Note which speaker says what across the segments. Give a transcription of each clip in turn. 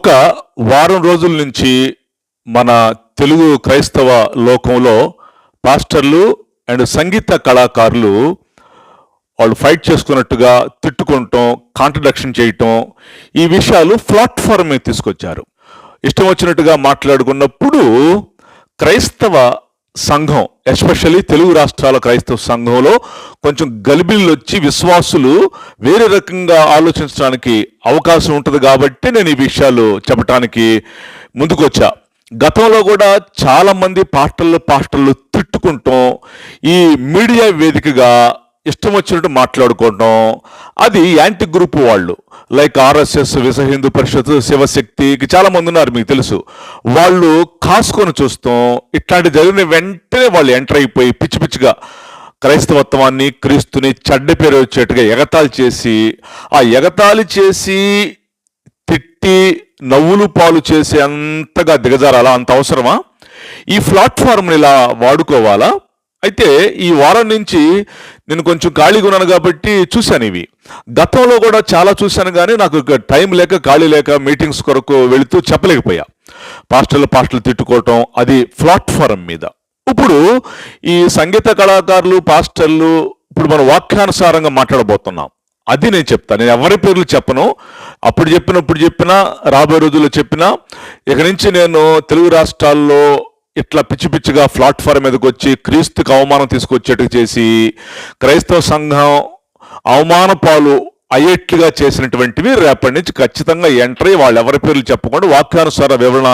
Speaker 1: ఒక వారం రోజుల నుంచి మన తెలుగు క్రైస్తవ లోకంలో పాస్టర్లు అండ్ సంగీత కళాకారులు వాళ్ళు ఫైట్ చేసుకున్నట్టుగా తిట్టుకుంటాం కాంట్రడక్షన్ చేయటం ఈ విషయాలు ప్లాట్ఫామ్ మీద తీసుకొచ్చారు. ఇష్టం వచ్చినట్టుగా మాట్లాడుకున్నప్పుడు క్రైస్తవ సంఘం ఎస్పెషల్లీ తెలుగు రాష్ట్రాల క్రైస్తవ సంఘంలో కొంచెం గలిబిళ్ళు వచ్చి విశ్వాసులు వేరే రకంగా ఆలోచించడానికి అవకాశం ఉంటుంది కాబట్టి నేను ఈ విషయాలు చెప్పడానికి ముందుకొచ్చా. గతంలో కూడా చాలామంది పాటల్లో పాటల్లో తిట్టుకుంటాం ఈ మీడియా వేదికగా ఇష్టం వచ్చినట్టు మాట్లాడుకోవటం. అది యాంటీ గ్రూప్ వాళ్ళు లైక్ ఆర్ఎస్ఎస్ విశ్వ హిందూ పరిషత్ శివశక్తి చాలా మంది ఉన్నారు మీకు తెలుసు. వాళ్ళు కాసుకొని చూస్తాం ఇట్లాంటి జరిగిన వెంటనే వాళ్ళు ఎంటర్ అయిపోయి పిచ్చి పిచ్చిగా క్రైస్తవత్వాన్ని క్రీస్తుని చెడ్డ పేరు వచ్చేట్టుగా ఎగతాళి చేసి ఆ ఎగతాళి చేసి తిట్టి నవ్వులు పాలు చేసి అంతగా దిగజారాలా? అంత అవసరమా? ఈ ప్లాట్ఫామ్ని ఇలా వాడుకోవాలా? అయితే ఈ వారం నుంచి నేను కొంచెం ఖాళీగా ఉన్నాను కాబట్టి చూశాను ఇవి. గతంలో కూడా చాలా చూశాను కానీ నాకు టైం లేక ఖాళీ లేక మీటింగ్స్ కొరకు వెళుతూ చెప్పలేకపోయా. పాస్టర్లు పాస్టర్లు తిట్టుకోవటం అది ప్లాట్ఫారం మీద. ఇప్పుడు ఈ సంగీత కళాకారులు పాస్టర్లు ఇప్పుడు మనం వాక్యానుసారంగా మాట్లాడబోతున్నాం. అది నేను చెప్తాను నేను ఎవరి పేర్లు చెప్పను. అప్పుడు చెప్పినప్పుడు చెప్పినా రాబోయే రోజుల్లో చెప్పినా ఇక నుంచి నేను తెలుగు రాష్ట్రాల్లో ఇట్లా పిచ్చి పిచ్చిగా ప్లాట్ఫామ్ మీదకి వచ్చి క్రీస్తుకి అవమానం తీసుకొచ్చేట్టు చేసి క్రైస్తవ సంఘం అవమాన పాలు అయ్యేట్లుగా చేసినటువంటివి రేపటి నుంచి ఖచ్చితంగా ఎంట్రీ వాళ్ళు ఎవరి పేర్లు చెప్పకుండా వాక్యానుసార వివరణ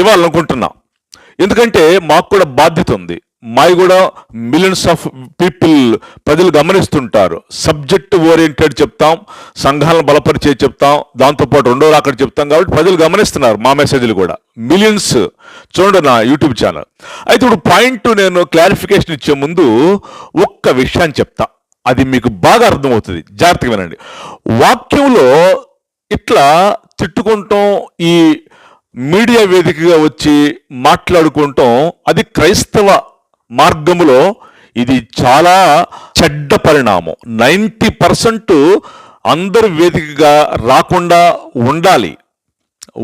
Speaker 1: ఇవ్వాలనుకుంటున్నా. ఎందుకంటే మాకు కూడా బాధ్యత ఉంది. మావి కూడా మిలియన్స్ ఆఫ్ పీపుల్ ప్రజలు గమనిస్తుంటారు. సబ్జెక్ట్ ఓరియంటెడ్ చెప్తాం సంఘాలను బలపరిచే చెప్తాం దాంతోపాటు రెండో అక్కడ చెప్తాం కాబట్టి ప్రజలు గమనిస్తున్నారు మా మెసేజ్లు కూడా. మిలియన్స్ చూడండి నా యూట్యూబ్ ఛానల్ అయితే ఇప్పుడు పాయింట్ నేను క్లారిఫికేషన్ ఇచ్చే ముందు ఒక్క విషయాన్ని చెప్తా. అది మీకు బాగా అర్థమవుతుంది. జాగ్రత్తగా వినండి. వాక్యంలో ఇట్లా తిట్టుకుంటాం ఈ మీడియా వేదికగా వచ్చి మాట్లాడుకుంటాం అది క్రైస్తవ మార్గములో ఇది చాలా చెడ్డ పరిణామం. నైంటీ పర్సెంట్ అందరు వేదికగా రాకుండా ఉండాలి.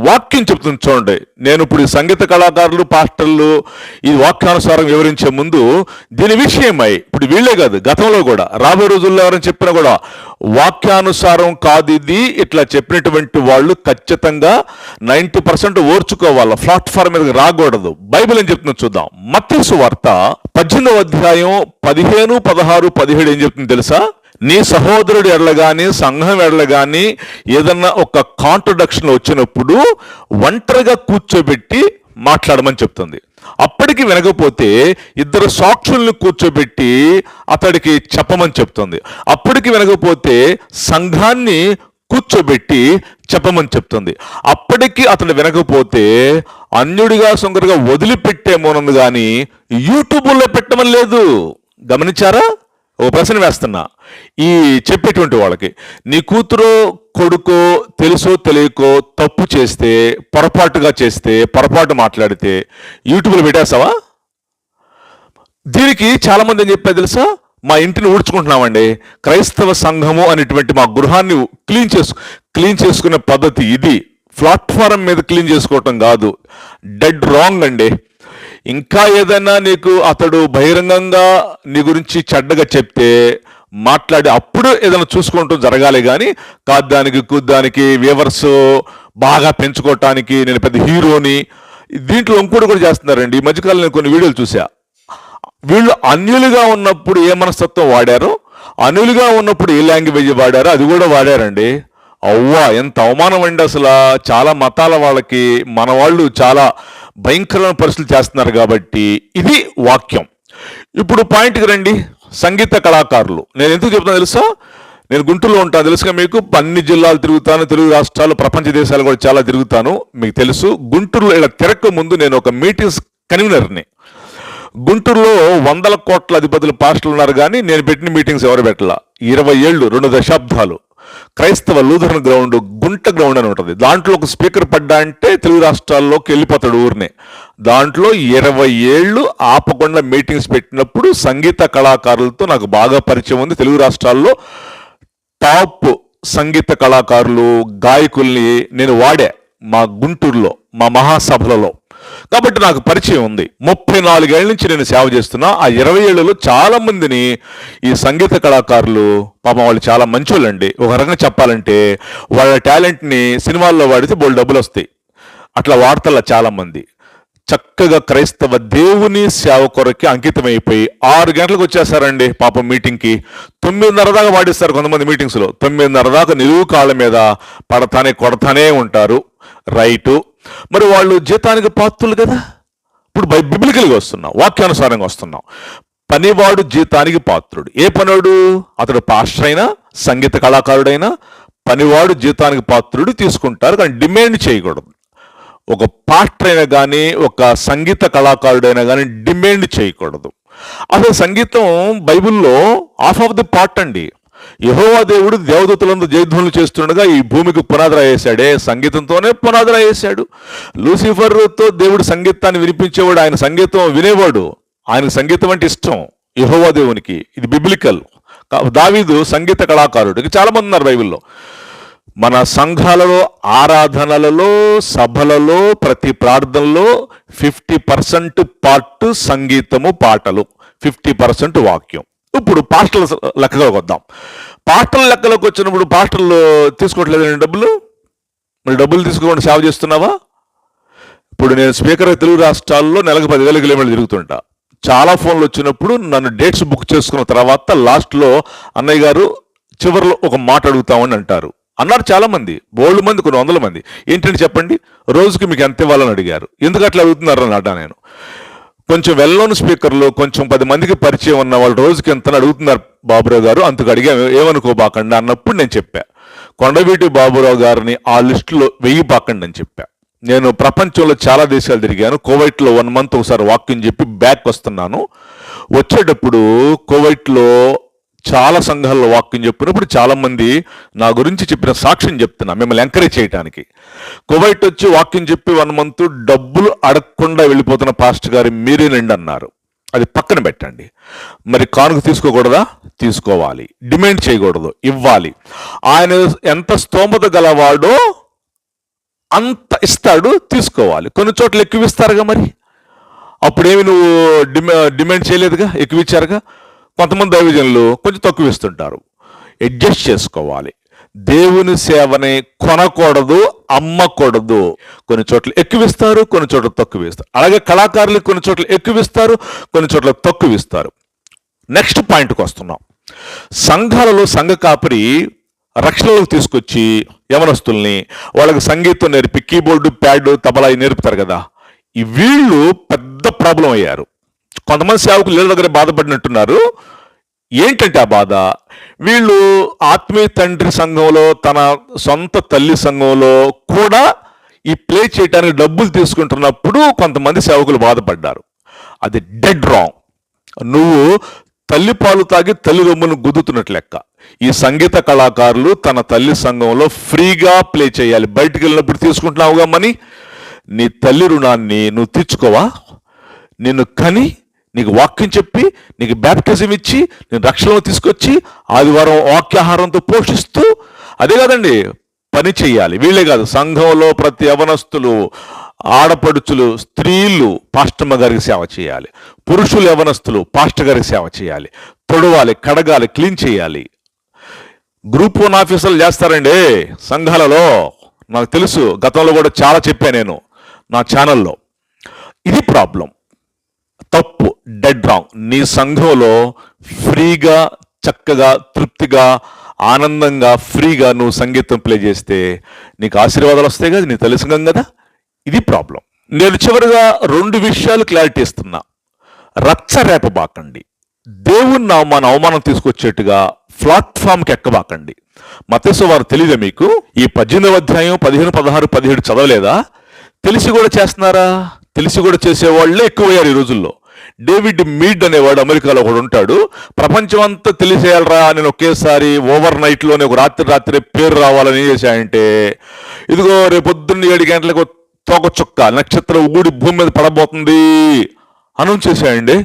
Speaker 1: వాక్యం చెప్తుంది చూడండి. నేను ఇప్పుడు సంగీత కళాకారులు పాస్టర్లు ఈ వాక్యానుసారం వివరించే ముందు దీని విషయమై ఇప్పుడు వీళ్ళే కాదు గతంలో కూడా రాబోయే రోజుల్లో ఎవరైనా చెప్పినా కూడా వాక్యానుసారం కాదు ఇది ఇట్లా చెప్పినటువంటి వాళ్ళు ఖచ్చితంగా నైంటీ పర్సెంట్ ఓర్చుకోవాలి ప్లాట్ఫామ్ మీద రాకూడదు. బైబిల్ ఏం చెప్తుందో చూద్దాం. మత్స్సు వార్త పద్దెనిమిదవ అధ్యాయం పదిహేను పదహారు పదిహేడు ఏం చెప్తుంది తెలుసా? నీ సహోదరుడు ఎడల కానీ సంఘం ఎడల కానీ ఏదన్నా ఒక కాంట్రడక్షన్ వచ్చినప్పుడు ఒంటరిగా కూర్చోబెట్టి మాట్లాడమని చెప్తుంది. అప్పటికి వినకపోతే ఇద్దరు సాక్షుల్ని కూర్చోబెట్టి అతడికి చెప్పమని చెప్తుంది. అప్పటికి వినకపోతే సంఘాన్ని కూర్చోబెట్టి చెప్పమని చెప్తుంది. అప్పటికి అతడు వినకపోతే అన్యుడిగా సొంగరుగా వదిలిపెట్టేమోనంది కానీ యూట్యూబ్లో పెట్టమని లేదు. గమనించారా? ఓ ప్రశ్న వేస్తున్నా. ఈ చెప్పేటువంటి వాళ్ళకి నీ కూతురు కొడుకో తెలుసో తెలియకో తప్పు చేస్తే పొరపాటుగా చేస్తే పొరపాటు మాట్లాడితే యూట్యూబ్లో పెట్టేస్తావా? దీనికి చాలామంది ఏం చెప్పారు తెలుసా? మా ఇంటిని ఊడ్చుకుంటున్నామండి. క్రైస్తవ సంఘము అనేటువంటి మా గృహాన్ని క్లీన్ చేసు క్లీన్ చేసుకునే పద్ధతి ఇది. ప్లాట్ఫారం మీద క్లీన్ చేసుకోవటం కాదు. డెడ్ రాంగ్ అండి. ఇంకా ఏదైనా నీకు అతడు బహిరంగంగా నీ గురించి చెడ్డగా చెప్తే మాట్లాడి అప్పుడు ఏదైనా చూసుకుంటూ జరగాలి కానీ కాద్దానికి కూద్దానికి వ్యూవర్స్ బాగా పెంచుకోవటానికి నేను పెద్ద హీరోని దీంట్లో ఇంకోటి కూడా చేస్తున్నారండి. ఈ మధ్యకాలం నేను కొన్ని వీడియోలు చూసా వీళ్ళు అన్యులుగా ఉన్నప్పుడు ఏ మనస్తత్వం వాడారో అన్యులుగా ఉన్నప్పుడు ఏ లాంగ్వేజ్ వాడారో అది కూడా వాడారండి. అవ్వా ఎంత అవమానం అండి అసలు. చాలా మతాల వాళ్ళకి మన వాళ్ళు చాలా భయంకరమైన పరిస్థితులు చేస్తున్నారు కాబట్టి ఇది వాక్యం. ఇప్పుడు పాయింట్కి రండి. సంగీత కళాకారులు. నేను ఎందుకు చెప్తాను తెలుసా? నేను గుంటూరులో ఉంటాను. తెలుసుగా మీకు? అన్ని జిల్లాలు తిరుగుతాను. తెలుగు రాష్ట్రాలు ప్రపంచ దేశాలు కూడా చాలా తిరుగుతాను. మీకు తెలుసు గుంటూరులో ఇలా తిరగక ముందు నేను ఒక మీటింగ్స్ కన్వీనర్ని. గుంటూరులో వందల కోట్ల అధిపతులు పాస్టర్లు ఉన్నారు కానీ నేను పెట్టిన మీటింగ్స్ ఎవరు పెట్టలా? ఇరవై ఏళ్ళు రెండు దశాబ్దాలు. క్రైస్తవ లూథరన్ గ్రౌండ్ గుంట గ్రౌండ్ అని ఉంటుంది. దాంట్లో ఒక స్పీకర్ పడ్డా అంటే తెలుగు రాష్ట్రాల్లోకి వెళ్ళిపోతాడు ఊరినే. దాంట్లో ఇరవై ఏళ్ళు ఆపకుండా మీటింగ్స్ పెట్టినప్పుడు సంగీత కళాకారులతో నాకు బాగా పరిచయం ఉంది. తెలుగు రాష్ట్రాల్లో టాప్ సంగీత కళాకారులు గాయకుల్ని నేను వాడా మా గుంటూరులో మా మహాసభలలో. కాబట్టి నాకు పరిచయం ఉంది. ముప్పై నాలుగేళ్ళ నుంచి నేను సేవ చేస్తున్నా. ఆ ఇరవై ఏళ్ళలో చాలా మందిని ఈ సంగీత కళాకారులు పాపం వాళ్ళు చాలా మంచోళ్ళండి. ఒక రకంగా చెప్పాలంటే వాళ్ళ టాలెంట్ని సినిమాల్లో వాడితే బోల్ డబ్బులు వస్తాయి అట్లా వార్తల్లో చాలా మంది చక్కగా క్రైస్తవ దేవుని సేవ కొరకి అంకితమైపోయి ఆరు గంటలకు వచ్చేసారండి పాపం మీటింగ్కి. తొమ్మిదిన్నర దాకా వాడిస్తారు కొంతమంది మీటింగ్స్లో. తొమ్మిదిన్నర దాకా నిలువు కాళ్ళ మీద పడతానే కొడతానే ఉంటారు. రైటు మరి వాళ్ళు జీతానికి పాత్రులు కదా? ఇప్పుడు బై బిబిలికల్గా వస్తున్నాం వాక్యానుసారంగా వస్తున్నాం. పనివాడు జీతానికి పాత్రుడు. ఏ పనివాడు అతడు పాస్టర్ అయినా సంగీత కళాకారుడైనా పనివాడు జీతానికి పాత్రుడు తీసుకుంటారు కానీ డిమాండ్ చేయకూడదు. ఒక పాస్టర్ అయినా కానీ ఒక సంగీత కళాకారుడైనా కానీ డిమాండ్ చేయకూడదు. అసలు సంగీతం బైబిల్లో ఆఫ్ ఆఫ్ ది పార్ట్ అండి. యహోవా దేవుడు దేవదూతలందు జయధ్వనులు చేస్తుండగా ఈ భూమికి పునాదిరా వేశాడే. సంగీతంతోనే పునాదిరా వేశాడు. లూసిఫర్తో దేవుడు సంగీతాన్ని వినిపించేవాడు. ఆయన సంగీతం వినేవాడు. ఆయన సంగీతం అంటే ఇష్టం యహోవా దేవునికి. ఇది బిబ్లికల్ దావీదు సంగీత కళాకారుడు. చాలామంది ఉన్నారు బైబిల్లో. మన సంఘాలలో ఆరాధనలలో సభలలో ప్రతి ప్రార్థనలో ఫిఫ్టీ పర్సెంట్ పార్ట్ సంగీతము పాటలు. ఫిఫ్టీ పర్సెంట్ వాక్యం. ఇప్పుడు పాస్టల్ లెక్కలోకి వద్దాం. పాస్టల్ లెక్కలోకి వచ్చినప్పుడు పాస్టర్లు తీసుకోవట్లేదండి డబ్బులు? మరి డబ్బులు తీసుకోకుండా సేవ చేస్తున్నావా? ఇప్పుడు నేను స్పీకర్ తెలుగు రాష్ట్రాల్లో నెలకు పదివేల కిలోమీటర్లు తిరుగుతుంటా. చాలా ఫోన్లు వచ్చినప్పుడు నన్ను డేట్స్ బుక్ చేసుకున్న తర్వాత లాస్ట్లో అన్నయ్య గారు చివరిలో ఒక మాట అడుగుతామని అంటారు. అన్నారు చాలా మంది బోల్డ్ మంది కొన్ని వందల మంది. ఏంటంటే చెప్పండి? రోజుకి మీకు ఎంత ఇవ్వాలని అడిగారు. ఎందుకు అట్లా అడుగుతున్నారు అని అడ్డా నేను. కొంచెం వెల్లోని స్పీకర్లు కొంచెం పది మందికి పరిచయం ఉన్న వాళ్ళు రోజుకి ఎంత అడుగుతున్నారు బాబురావు గారు అంతకు అడిగా ఏమనుకోబాకండి అన్నప్పుడు నేను చెప్పా. కొండవీటి బాబురావు గారిని ఆ లిస్టులో వెయ్యి పాకండి అని చెప్పా. నేను ప్రపంచంలో చాలా దేశాలు తిరిగాను కోవైట్లో వన్ మంత్ ఒకసారి వాక్యం చెప్పి బ్యాక్ వస్తున్నాను. వచ్చేటప్పుడు కోవైట్లో చాలా సంఘాల్లో వాక్యం చెప్పినప్పుడు చాలామంది నా గురించి చెప్పిన సాక్ష్యం చెప్తున్నా మిమ్మల్ని ఎంకరేజ్ చేయడానికి కువైట్ వచ్చి వాక్యం చెప్పి వన్ మంత్ డబ్బులు అడగకుండా వెళ్ళిపోతున్న పాస్టర్ గారు మీరేనండి అన్నారు. అది పక్కన పెట్టండి. మరి కానుక తీసుకోకూడదా? తీసుకోవాలి. డిమాండ్ చేయకూడదు. ఇవ్వాలి. ఆయన ఎంత స్తోమత గలవాడో అంత ఇస్తాడు తీసుకోవాలి. కొన్ని చోట్ల ఎక్కువ ఇస్తారుగా మరి? అప్పుడేమి నువ్వు డిమా డిమాండ్ చేయలేదుగా? ఎక్కువ ఇచ్చారుగా కొంతమంది దైవజనులు కొంచెం తక్కువ ఇస్తుంటారు. అడ్జస్ట్ చేసుకోవాలి. దేవుని సేవని కొనకూడదు అమ్మకూడదు. కొన్ని చోట్ల ఎక్కువ ఇస్తారు కొన్ని చోట్ల తక్కువ ఇస్తారు. అలాగే కళాకారులు కొన్ని చోట్ల ఎక్కువ ఇస్తారు కొన్ని చోట్ల తక్కువ ఇస్తారు. నెక్స్ట్ పాయింట్కి వస్తున్నాం. సంఘాలలో సంఘ కాపరి రక్షణలోకి తీసుకొచ్చి యవనస్తుల్ని వాళ్ళకి సంగీతం నేర్పి కీబోర్డు ప్యాడ్ తబలా నేర్పుతారు కదా. ఈ వీళ్ళు పెద్ద ప్రాబ్లం అయ్యారు. కొంతమంది సేవకులు వీళ్ళ దగ్గర బాధపడినట్టున్నారు. ఏంటంటే ఆ బాధ? వీళ్ళు ఆత్మీయ తండ్రి సంఘంలో తన సొంత తల్లి సంఘంలో కూడా ఈ ప్లే చేయడానికి డబ్బులు తీసుకుంటున్నప్పుడు కొంతమంది సేవకులు బాధపడ్డారు. అది డెడ్ రాంగ్ నువ్వు తల్లి పాలు తాగి తల్లి రొమ్మును గుద్దుతున్నట్లు లెక్క. ఈ సంగీత కళాకారులు తన తల్లి సంఘంలో ఫ్రీగా ప్లే చేయాలి. బయటికి వెళ్ళినప్పుడు తీసుకుంటున్నావుగా మని? నీ తల్లి రుణాన్ని నువ్వు తీర్చుకోవా? నిన్ను కని నీకు వాక్యం చెప్పి నీకు బ్యాప్టిజం ఇచ్చి నేను రక్షణలో తీసుకొచ్చి ఆదివారం వాక్యాహారంతో పోషిస్తూ అదే కాదండి పని చేయాలి. వీళ్ళే కాదు సంఘంలో ప్రతి యవనస్తులు ఆడపడుచులు స్త్రీలు పాస్టమ్మ గారికి సేవ చేయాలి. పురుషులు యవనస్తులు పాస్టర్ గారికి సేవ చేయాలి. తొడవాలి కడగాలి క్లీన్ చేయాలి. గ్రూప్ వన్ ఆఫీసర్లు చేస్తారండి సంఘాలలో. నాకు తెలుసు గతంలో కూడా చాలా చెప్పాను నేను నా ఛానల్లో. ఇది ప్రాబ్లం. తప్పు. డెడ్ రాంగ్ నీ సంఘంలో ఫ్రీగా చక్కగా తృప్తిగా ఆనందంగా ఫ్రీగా నువ్వు సంగీతం ప్లే చేస్తే నీకు ఆశీర్వాదాలు వస్తాయి కదా నీ తల్లి కదా? ఇది ప్రాబ్లం. నేను చివరిగా రెండు విషయాలు క్లారిటీ ఇస్తున్నా. రచ్చ రేపబాకండి దేవుని నామాన్ని అవమానం తీసుకొచ్చేట్టుగా ప్లాట్ఫామ్కి ఎక్కబాకండి. మతేసు వారు తెలియదా మీకు? ఈ పద్దెనిమిదవ అధ్యాయం పదిహేను పదహారు పదిహేడు చదవలేదా? తెలిసి కూడా చేస్తున్నారా? తెలిసి కూడా చేసేవాళ్ళే ఎక్కువయ్యారు ఈ రోజుల్లో. డేవిడ్ మీడ్ అనేవాడు అమెరికాలో ఒకడు ఉంటాడు. ప్రపంచం అంతా తెలిసేయాలరా నేను ఒకేసారి ఓవర్ నైట్లోనే ఒక రాత్రి రాత్రి పేరు రావాలని ఏం చేశాయంటే ఇదిగో రేపు పొద్దున్న ఏడు గంటలకు తోక చుక్క నక్షత్రం ఊడి భూమి మీద పడబోతుంది అనౌన్స్ చేశాయండి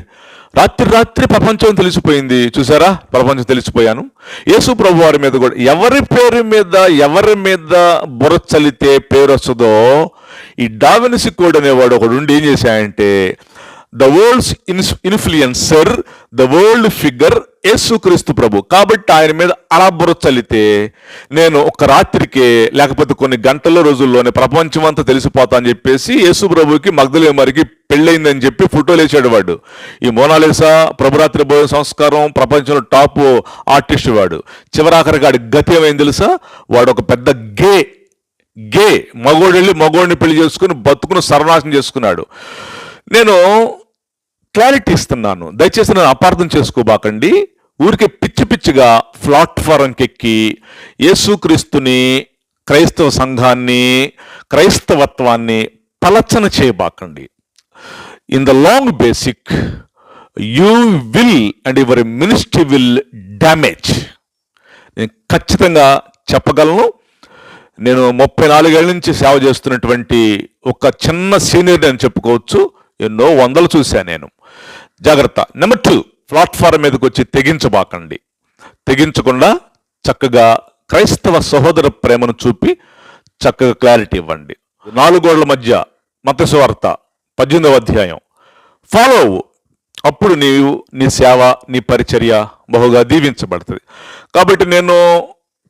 Speaker 1: రాత్రి రాత్రి ప్రపంచం తెలిసిపోయింది. చూసారా? ప్రపంచం తెలిసిపోయాను. యేసు ప్రభు వారి మీద కూడా ఎవరి పేరు మీద ఎవరి మీద బుర్ర చల్లితే పేరు వస్తుందో ఈ డావినిసి కోడ్ అనేవాడు ఒకడు ఉండి ఏం చేశాయంటే the world's influencer the world figure యేసుక్రీస్తు ప్రభు కాబట్టి ఆయన మీద అలా చల్లితే నేను ఒక రాత్రికే లేకపోతే కొన్ని గంటల రోజుల్లోనే ప్రపంచం అంతా తెలిసిపోతా అని చెప్పేసి యేసు ప్రభుకి మగ్ధలే మరికి పెళ్ళయిందని చెప్పి ఫోటోలు వేసాడు వాడు. ఈ మోనాలిసా ప్రభురాత్రి భోజన సంస్కారం ప్రపంచంలో టాప్ ఆర్టిస్ట్ వాడు. చివరాఖరికి వాడి గతి ఏమైంది తెలుసా? వాడు ఒక పెద్ద గే గే మగోడు వెళ్ళి మగోడిని పెళ్ళి చేసుకుని బతుకును సర్వనాశనం చేసుకున్నాడు. నేను క్లారిటీ ఇస్తున్నాను. దయచేసి నేను అపార్థం చేసుకోబాకండి. ఊరికే పిచ్చి పిచ్చిగా ప్లాట్ఫారంకెక్కి యేసుక్రీస్తుని క్రైస్తవ సంఘాన్ని క్రైస్తవత్వాన్ని పలచన చేయబాకండి. In the long basic you will and your ministry will damage నేను ఖచ్చితంగా చెప్పగలను. నేను ముప్పై నాలుగేళ్ళ నుంచి సేవ చేస్తున్నటువంటి ఒక చిన్న సీనియర్ అని చెప్పుకోవచ్చు. ఎన్నో వందలు చూశాను నేను. జాగ్రత్త. నెంబర్ టూ ప్లాట్ఫారం మీదకి వచ్చి తెగించబాకండి. తెగించకుండా చక్కగా క్రైస్తవ సహోదర ప్రేమను చూపి చక్కగా క్లారిటీ ఇవ్వండి. నాలుగోళ్ళ మధ్య మతస్వార్త పద్దెనిమిదవ అధ్యాయం. ఫాలో అవ్వు అప్పుడు నీవు నీ సేవ నీ పరిచర్య బహుగా దీవించబడుతుంది. కాబట్టి నేను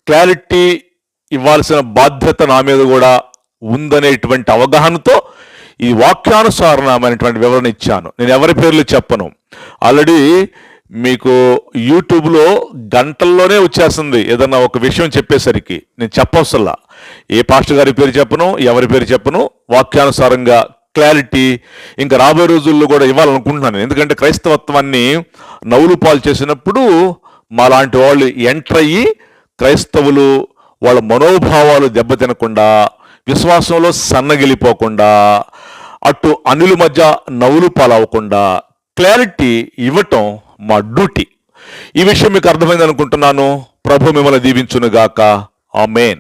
Speaker 1: క్లారిటీ ఇవ్వాల్సిన బాధ్యత నా మీద కూడా ఉందనేటువంటి అవగాహనతో ఈ వాక్యానుసారణమైనటువంటి వివరణ ఇచ్చాను. నేను ఎవరి పేర్లు చెప్పను. ఆల్రెడీ మీకు యూట్యూబ్లో గంటల్లోనే వచ్చేస్తుంది. ఏదన్నా ఒక విషయం చెప్పేసరికి నేను చెప్పవసల్లా. ఏ పాస్టర్ గారి పేరు చెప్పను ఎవరి పేరు చెప్పను వాక్యానుసారంగా క్లారిటీ ఇంకా రాబోయే రోజుల్లో కూడా ఇవ్వాలనుకుంటున్నాను ఎందుకంటే క్రైస్తవత్వాన్ని నవ్వులు పాలు చేసినప్పుడు మాలాంటి వాళ్ళు ఎంటర్ అయ్యి క్రైస్తవులు వాళ్ళ మనోభావాలు దెబ్బతినకుండా విశ్వాసంలో సన్నగిలిపోకుండా అటు అనుల మధ్య నవ్వులు పాలవకుండా క్లారిటీ ఇవ్వటం మా డ్యూటీ. ఈ విషయం మీకు అర్థమైంది అనుకుంటున్నాను ప్రభు మిమ్మల్ని దీవించునుగాక. ఆమెన్.